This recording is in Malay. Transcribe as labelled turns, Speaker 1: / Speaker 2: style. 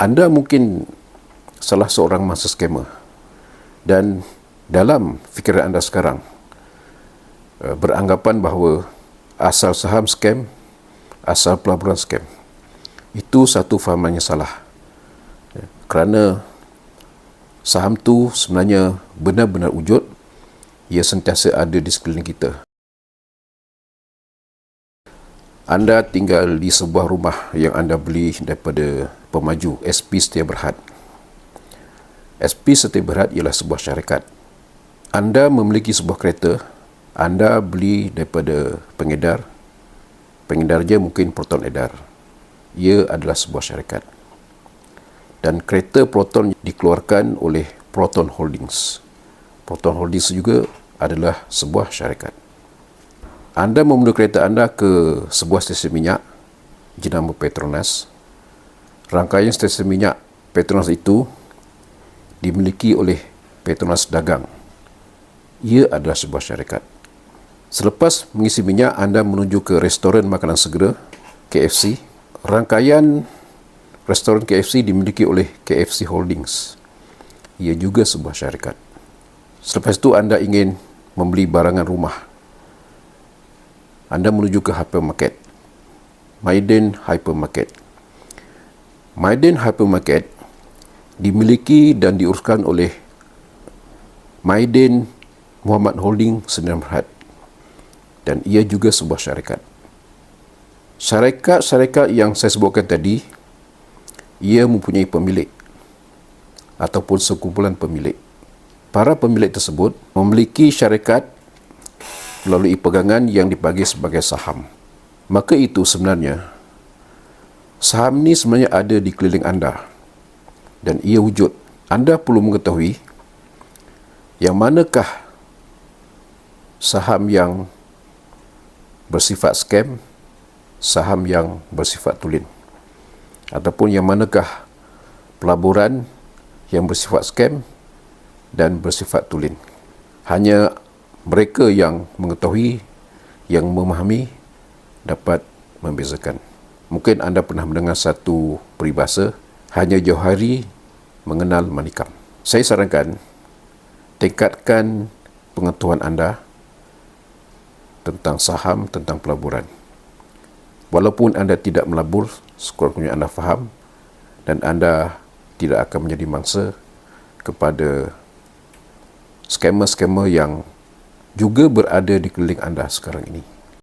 Speaker 1: anda mungkin salah seorang masa skamer dan dalam fikiran anda sekarang uh, beranggapan bahawa asal saham scam, asal pelaburan scam. Itu satu fahaman yang salah. Ya, kerana saham tu sebenarnya benar-benar wujud, ia sentiasa ada di sekeliling kita. Anda tinggal di sebuah rumah yang anda beli daripada pemaju SP Setia Berhad. SP Setia Berhad ialah sebuah syarikat. Anda memiliki sebuah kereta, anda beli daripada pengedar, pengedar je mungkin Proton Edar. Ia adalah sebuah syarikat. Dan kereta Proton dikeluarkan oleh Proton Holdings. Proton Holdings juga adalah sebuah syarikat. Anda memenuhi kereta anda ke sebuah stesen minyak jenama Petronas. Rangkaian stesen minyak Petronas itu dimiliki oleh Petronas Dagang. Ia adalah sebuah syarikat. Selepas mengisi minyak, anda menuju ke restoran makanan segera KFC. Rangkaian restoran KFC dimiliki oleh KFC Holdings. Ia juga sebuah syarikat. Selepas itu anda ingin membeli barangan rumah anda menuju ke hypermarket. Maiden Hypermarket. Maiden Hypermarket dimiliki dan diuruskan oleh Maiden Muhammad Holding Sdn Bhd dan ia juga sebuah syarikat. Syarikat-syarikat yang saya sebutkan tadi ia mempunyai pemilik ataupun sekumpulan pemilik. Para pemilik tersebut memiliki syarikat melalui pegangan yang dibagi sebagai saham. Maka itu sebenarnya saham ni sebenarnya ada di keliling anda dan ia wujud. Anda perlu mengetahui yang manakah saham yang bersifat scam, saham yang bersifat tulen. Ataupun yang manakah pelaburan yang bersifat scam dan bersifat tulen. Hanya mereka yang mengetahui, yang memahami dapat membezakan. Mungkin anda pernah mendengar satu peribahasa, hanya jauh hari mengenal manikam. Saya sarankan, tingkatkan pengetahuan anda tentang saham, tentang pelaburan. Walaupun anda tidak melabur, sekurang-kurangnya anda faham dan anda tidak akan menjadi mangsa kepada skamer-skamer yang juga berada di keliling anda sekarang ini.